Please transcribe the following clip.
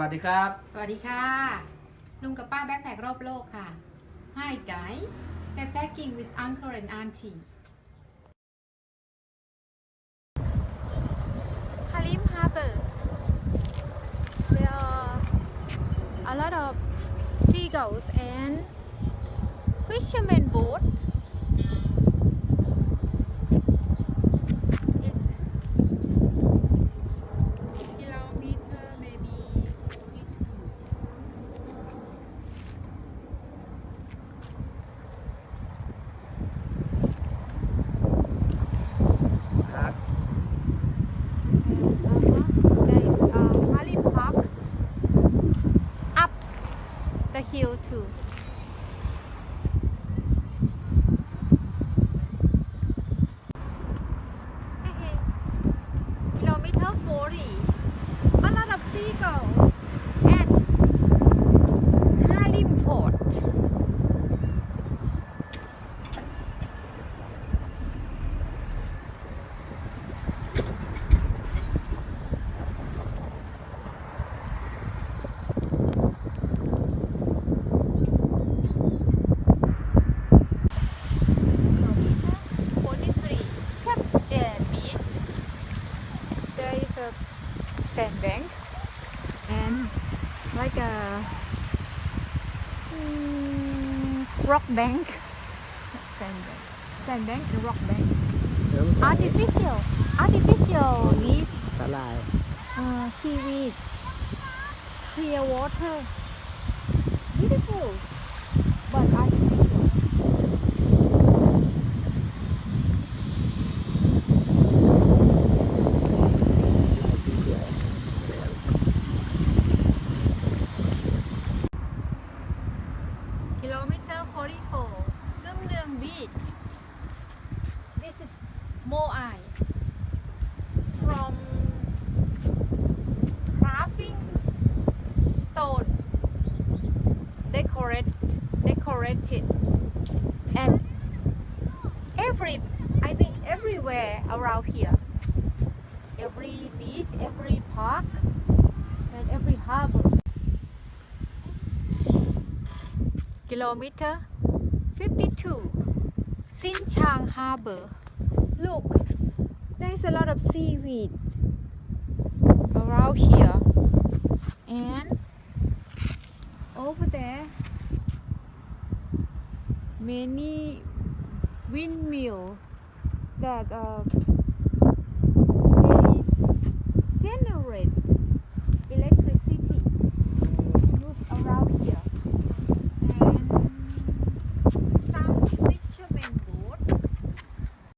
วัสดีครับ สวัสดีค่ะ ลุงกับป้าแบ็คแพครอบโลกค่ะ Hi guys backpacking with uncle and auntie Halim Harbor There are a lot of seagulls and fishermen boat the hill too. Eh, eh. Kilometer 40. A lot of seagulls at Harlem Port. Kilometer 43. Captain Beach. There is a sandbank and like a mm, rock bank. Sandbank. Sandbank and rock bank. เริ่มใส่ Artificial. Artificial beach. สลาย Uh, seaweed. Clear water. Beautiful. But artificial. Kilometer 44 Gum Neung Beach. This is Moai. From carving stone. Decorate decorated. And every I think everywhere around here. Every beach every park and every harbor kilometer 52 Sin Chang Harbor. Look there's a lot of seaweed around here. And over there many windmill that uh,